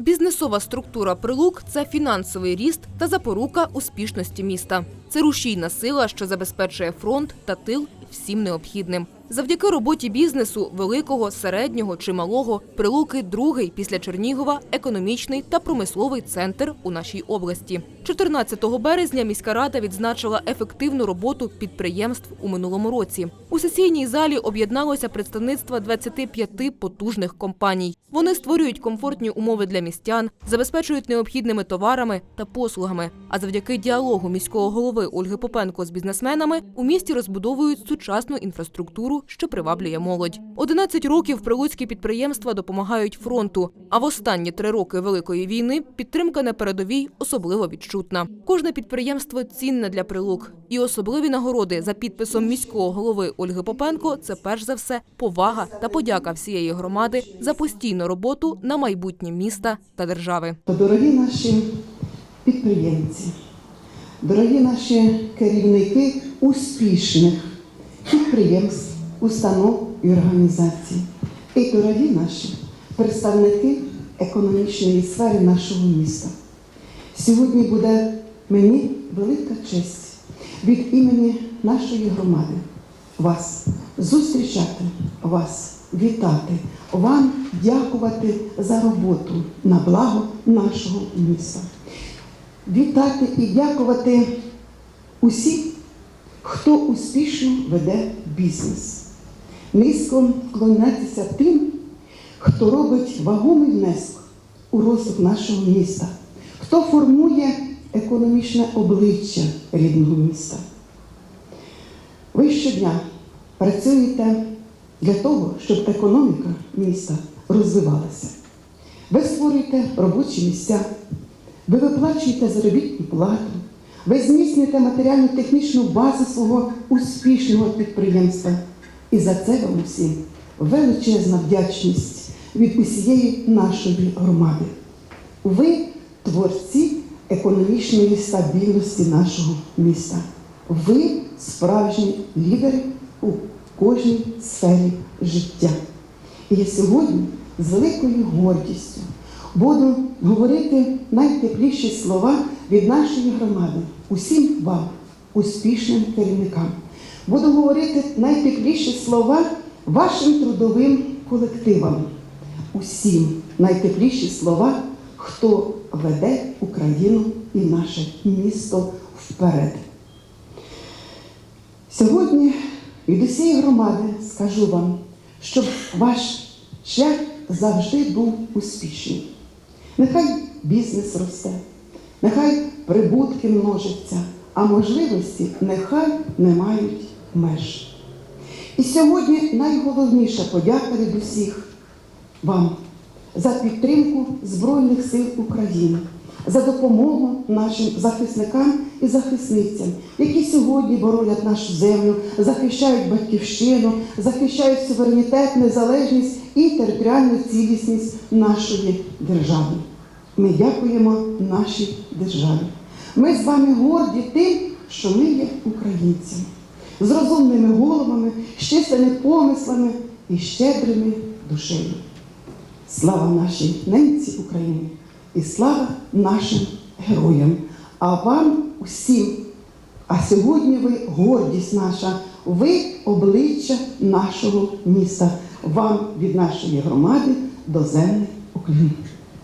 Бізнесова структура прилук це фінансовий ріст та запорука успішності міста. Це рушійна сила, що забезпечує фронт та тил всім необхідним. Завдяки роботі бізнесу великого, середнього чи малого прилуки другий після Чернігова економічний та промисловий центр у нашій області. 14 березня міська рада відзначила ефективну роботу підприємств у минулому році. У сесійній залі об'єдналося представництво 25 потужних компаній. Вони створюють комфортні умови для містян, забезпечують необхідними товарами та послугами. А завдяки діалогу міського голови Ольги Попенко з бізнесменами у місті розбудовують сучасну інфраструктуру, що приваблює молодь. 11 років прилуцькі підприємства допомагають фронту. А в останні три роки великої війни підтримка на передовій особливо відчутна. Кожне підприємство цінне для прилук, і особливі нагороди за підписом міського голови Ольги Попенко це перш за все повага та подяка всієї громади за постійну роботу на майбутнє міста та держави. Дорогі наші підприємці, дорогі наші керівники успішних підприємств, установ і організацій, і дорогі наші представники економічної сфери нашого міста. Сьогодні буде мені велика честь від імені нашої громади вас зустрічати, вас вітати, вам дякувати за роботу на благо нашого міста. Вітати і дякувати усім, хто успішно веде бізнес. Низько вклонятися тим, хто робить вагомий внесок у розвиток нашого міста, хто формує економічне обличчя рідного міста. Ви щодня працюєте для того, щоб економіка міста розвивалася. Ви створюєте робочі місця, ви виплачуєте заробітну плату, ви зміцнюєте матеріально-технічну базу свого успішного підприємства. І за це вам усім величезна вдячність від усієї нашої громади. Ви творці економічної стабільності нашого міста. Ви справжні лідери у кожній сфері життя. І я сьогодні з великою гордістю буду говорити найтепліші слова від нашої громади, усім вам, успішним керівникам. Буду говорити найтепліші слова вашим трудовим колективам, усім найтепліші слова, хто веде Україну і наше місто вперед. Сьогодні від усієї громади скажу вам, щоб ваш шлях завжди був успішний. Нехай бізнес росте, нехай прибутки множаться, а можливості нехай не мають меж. І сьогодні найголовніша подяка від усіх вам за підтримку Збройних сил України, за допомогу нашим захисникам і захисницям, які сьогодні боронять нашу землю, захищають батьківщину, захищають суверенітет, незалежність і територіальну цілісність нашої держави. Ми дякуємо нашій державі. Ми з вами горді тим, що ми є українцями, з розумними головами, з чистими помислами і щедрими душею. Слава нашій ненці України і слава нашим героям. А вам усім. А сьогодні ви гордість наша, ви обличчя нашого міста. Вам від нашої громади доземний уклін.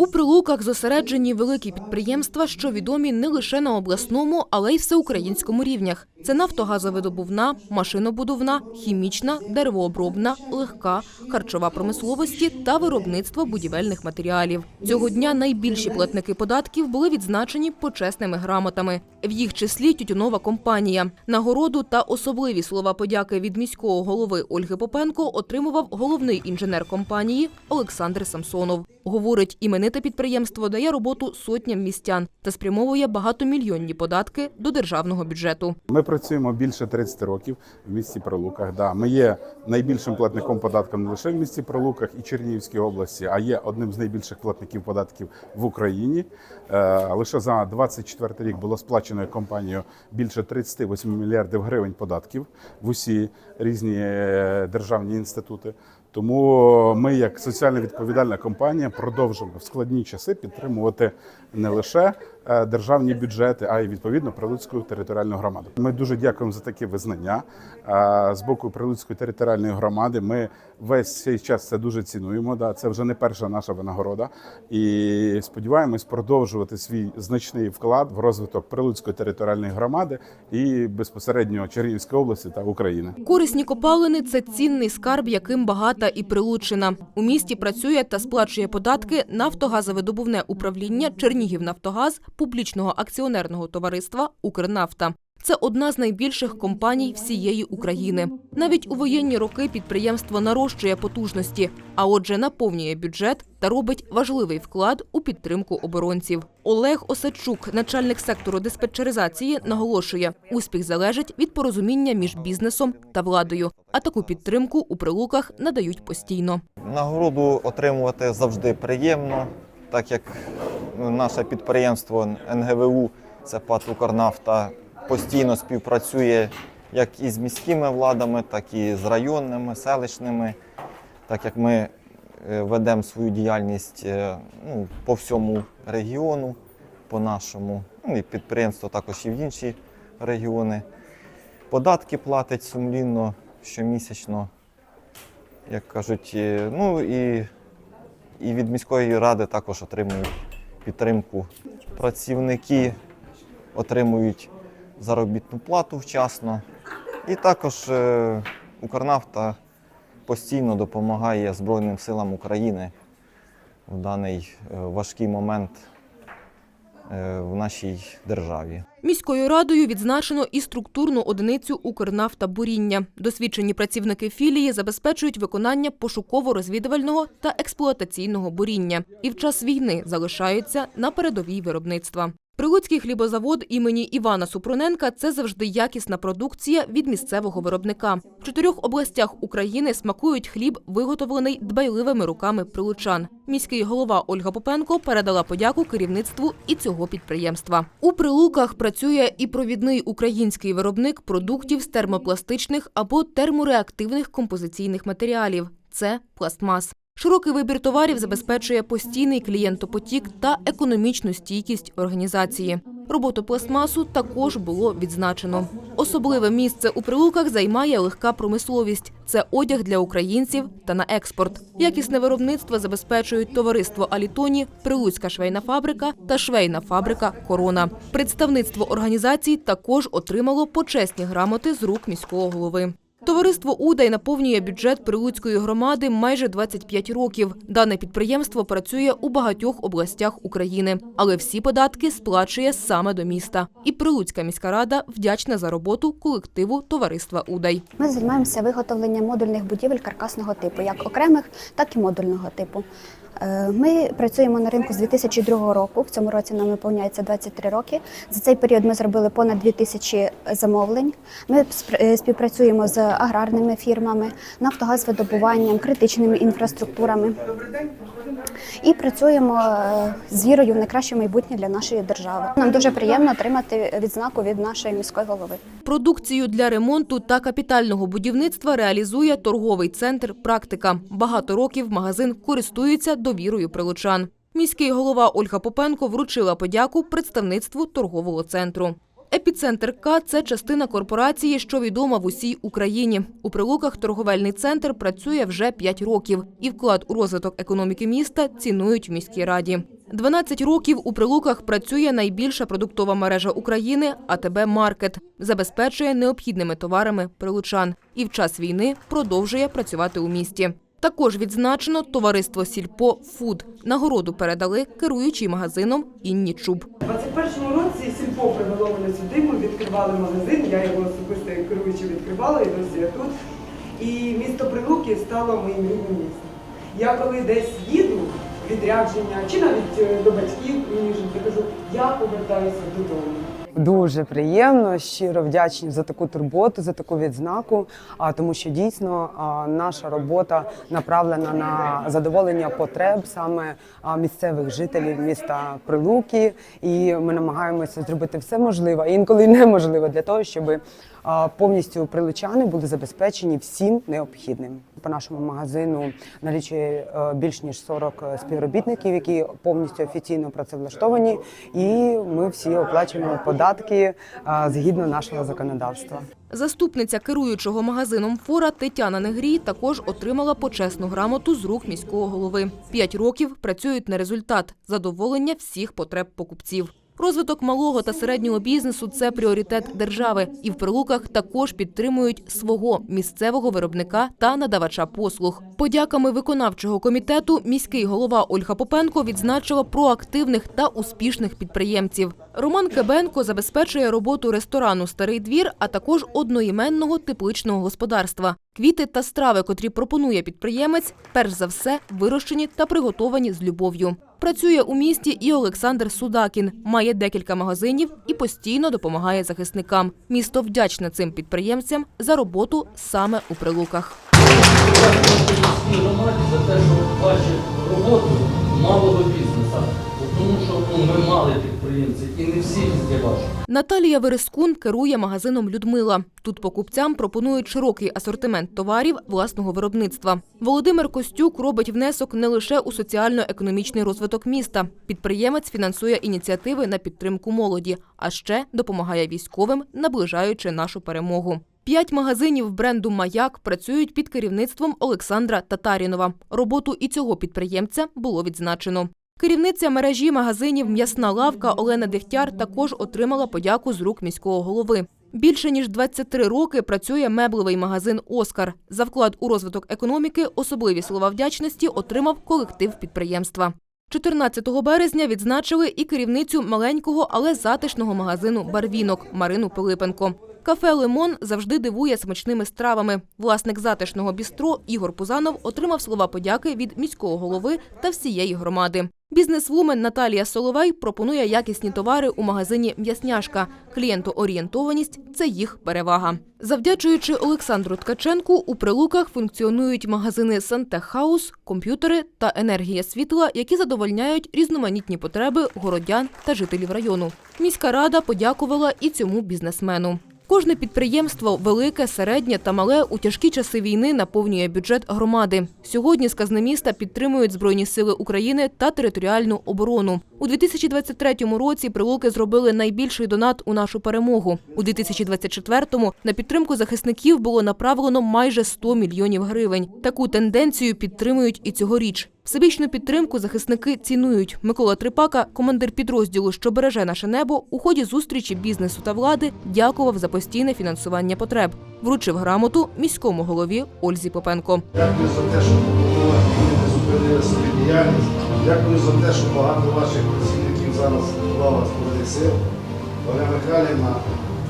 У прилуках зосереджені великі підприємства, що відомі не лише на обласному, але й всеукраїнському рівнях. Це нафтогазовидобувна, машинобудовна, хімічна, деревообробна, легка, харчова промисловості та виробництво будівельних матеріалів. Цього дня найбільші платники податків були відзначені почесними грамотами. В їх числі тютюнова компанія. Нагороду та особливі слова подяки від міського голови Ольги Попенко отримував головний інженер компанії Олександр Самсонов. Говорить, імените підприємство дає роботу сотням містян та спрямовує багатомільйонні податки до державного бюджету. Ми працюємо більше 30 років в місті Прилуках. Да, ми є найбільшим платником податків не лише в місті Прилуках і Чернігівській області, а є одним з найбільших платників податків в Україні. Е, Лише за 24 рік було сплачено компанією більше 38 мільярдів гривень податків в усі різні е, державні інститути. Тому ми, як соціально відповідальна компанія, продовжимо в складні часи підтримувати не лише державні бюджети, а й відповідно Прилуцьку територіальну громаду. Ми дуже дякуємо за таке визнання Е, з боку Прилуцької територіальної громади. Ми весь цей час це дуже цінуємо. Да, це вже не перша наша винагорода, і сподіваємось продовжувати свій значний вклад в розвиток Прилуцької територіальної громади і безпосередньо Чернігівської області та України. Корисні копалини це цінний скарб, яким багата і Прилуччина. У місті працює та сплачує податки Нафтогазовидобувне управління Чернігівнафтогаз публічного акціонерного товариства Укрнафта. Це одна з найбільших компаній всієї України. Навіть у воєнні роки підприємство нарощує потужності, а отже, наповнює бюджет та робить важливий вклад у підтримку оборонців. Олег Осадчук, начальник сектору диспетчеризації, наголошує, успіх залежить від порозуміння між бізнесом та владою. А таку підтримку у прилуках надають постійно. Нагороду отримувати завжди приємно, так як наше підприємство НГВУ, це ПАТ «Укрнафта», постійно співпрацює як із міськими владами, так і з районними, селищними, так як ми е, ведемо свою діяльність е, ну, по всьому регіону, по нашому, ну і підприємство також і в інші регіони. Податки платить сумлінно щомісячно як кажуть, е, ну і, і від міської ради також отримують підтримку. Працівники отримують заробітну плату вчасно. І також е, Укрнафта постійно допомагає Збройним силам України в даний е, важкий момент в нашій державі. Міською радою відзначено і структурну одиницю «Укрнафта буріння». Досвідчені працівники філії забезпечують виконання пошуково-розвідувального та експлуатаційного буріння і в час війни залишаються на передовій виробництва. Прилуцький хлібозавод імені Івана Супруненка – це завжди якісна продукція від місцевого виробника. В чотирьох областях України смакують хліб, виготовлений дбайливими руками прилучан. Міський голова Ольга Попенко передала подяку керівництву і цього підприємства. У Прилуках працює і провідний український виробник продуктів з термопластичних або термореактивних композиційних матеріалів. Це пластмас. Широкий вибір товарів забезпечує постійний клієнтопотік та економічну стійкість організації. Роботу пластмасу також було відзначено. Особливе місце у прилуках займає легка промисловість. Це одяг для українців та на експорт. Якісне виробництво забезпечують товариство Алітоні, Прилуцька швейна фабрика та швейна фабрика Корона. Представництво організацій також отримало почесні грамоти з рук міського голови. Товариство Удай наповнює бюджет Прилуцької громади майже 25 років. Дане підприємство працює у багатьох областях України, але всі податки сплачує саме до міста. І Прилуцька міська рада вдячна за роботу колективу товариства Удай. Ми займаємося виготовленням модульних будівель каркасного типу, як окремих, так і модульного типу. Е, Ми працюємо на ринку з 2002 року. В цьому році нам виповняється 23 роки. За цей період ми зробили понад 2000 замовлень. Ми е, співпрацюємо з аграрними фірмами, нафтогазвидобуванням, критичними інфраструктурами. І працюємо е, з вірою в найкраще майбутнє для нашої держави. Нам дуже приємно отримати відзнаку від нашої міської голови. Продукцію для ремонту та капітального будівництва реалізує торговий центр «Практика». Багато років магазин користується довірою прилучан. Міський голова Ольга Попенко вручила подяку представництву торгового центру. Епіцентр К – це частина корпорації, що відома в усій Україні. У Прилуках торговельний центр працює вже 5 років, і вклад у розвиток економіки міста цінують в міській раді. 12 років у Прилуках працює найбільша продуктова мережа України АТБ Маркет. Забезпечує необхідними товарами прилучан. І в час війни продовжує працювати у місті. Також відзначено товариство Сільпо Фуд. Нагороду передали керуючий магазином Інні Чуб. У 21-му році сільпо привело мене сюди. Ми відкривали магазин. Я його особисто як керуючи відкривала і досі я тут. І місто Прилуки стало моїм рідним містом. Я коли десь їду відрядження чи навіть е, до батьків я кажу, я повертаюся додому. Дуже приємно, щиро вдячні за таку турботу, за таку відзнаку. А тому, що дійсно наша робота направлена на задоволення потреб саме місцевих жителів міста Прилуки, і ми намагаємося зробити все можливе, інколи неможливе для того, щоб повністю прилучани були забезпечені всім необхідним. По нашому магазину налічує е, більш ніж 40 співробітників, які повністю офіційно працевлаштовані, і ми всі оплачуємо податки згідно нашого законодавства. Заступниця керуючого магазином Фора Тетяна Негрій також отримала почесну грамоту з рук міського голови. П'ять років працюють на результат задоволення всіх потреб покупців. Розвиток малого та середнього бізнесу це пріоритет держави, і в прилуках також підтримують свого місцевого виробника та надавача послуг. Подяками виконавчого комітету міський голова Ольга Попенко відзначила проактивних та успішних підприємців. Роман Кебенко забезпечує роботу ресторану Старий двір, а також одноіменного тепличного господарства. Квіти та страви, котрі пропонує підприємець, перш за все вирощені та приготовані з любов'ю. Працює у місті і Олександр Судакін, має декілька магазинів і постійно допомагає захисникам. Місто вдячне цим підприємцям за роботу саме у прилуках. громаді за те, що бачить роботу малого бізнесу. Тому що ну, ми мали підприємці і не всі везде бачать. Наталія Верескун керує магазином Людмила. Тут покупцям пропонують широкий асортимент товарів власного виробництва. Володимир Костюк робить внесок не лише у соціально-економічний розвиток міста. Підприємець фінансує ініціативи на підтримку молоді, а ще допомагає військовим, наближаючи нашу перемогу. П'ять магазинів бренду Маяк працюють під керівництвом Олександра Татарінова. Роботу і цього підприємця було відзначено. Керівниця мережі магазинів М'ясна лавка Олена Дегтяр також отримала подяку з рук міського голови. Більше ніж 23 роки працює меблевий магазин Оскар. За вклад у розвиток економіки особливі слова вдячності отримав колектив підприємства. 14 березня відзначили і керівницю маленького, але затишного магазину Барвінок Марину Пилипенко. Кафе Лимон завжди дивує смачними стравами. Власник затишного бістро Ігор Пузанов отримав слова подяки від міського голови та всієї громади. Бізнесвумен Наталія Соловей пропонує якісні товари у магазині М'ясняшка. Клієнтоорієнтованість це їх перевага. Завдячуючи Олександру Ткаченку, у прилуках функціонують магазини Сантехаус, комп'ютери та енергія світла, які задовольняють різноманітні потреби городян та жителів району. Міська рада подякувала і цьому бізнесмену. Кожне підприємство, велике, середнє та мале, у тяжкі часи війни наповнює бюджет громади. Сьогодні з казни міста підтримують Збройні сили України та територіальну оборону. У 2023 році прилуки зробили найбільший донат у нашу перемогу. У 2024-му на підтримку захисників було направлено майже 100 мільйонів гривень. Таку тенденцію підтримують і цьогоріч. Всебічну підтримку захисники цінують. Микола Трипака, командир підрозділу, що береже наше небо, у ході зустрічі бізнесу та влади дякував за постійне фінансування потреб. Вручив грамоту міському голові Ользі Попенко. Дякую за те, що не зупинили свою діяльність. Дякую за те, що багато ваших працівників зараз в лавах Збройних сил. Оля Михайлівна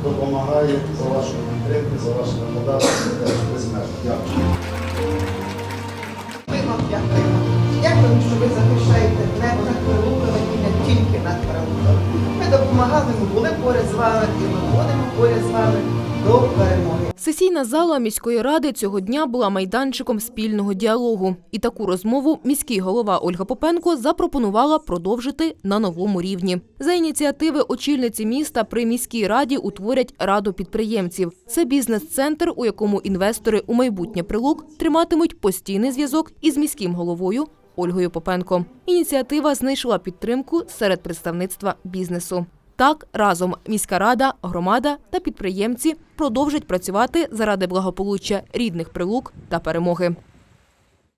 допомагає за вашу підтримку, за ваші податки, це теж безмежно. Дякую. Ми вам дякуємо. Дякуємо, що ви захищаєте небо над прилуками і не тільки над прилуками. Ми допомагали, ми були поряд з вами і ми будемо поряд з вами до перемоги. Сесійна зала міської ради цього дня була майданчиком спільного діалогу. І таку розмову міський голова Ольга Попенко запропонувала продовжити на новому рівні. За ініціативи очільниці міста при міській раді утворять раду підприємців. Це бізнес-центр, у якому інвестори у майбутнє прилук триматимуть постійний зв'язок із міським головою Ольгою Попенко. Ініціатива знайшла підтримку серед представництва бізнесу. Так, разом міська рада, громада та підприємці продовжать працювати заради благополуччя рідних прилук та перемоги.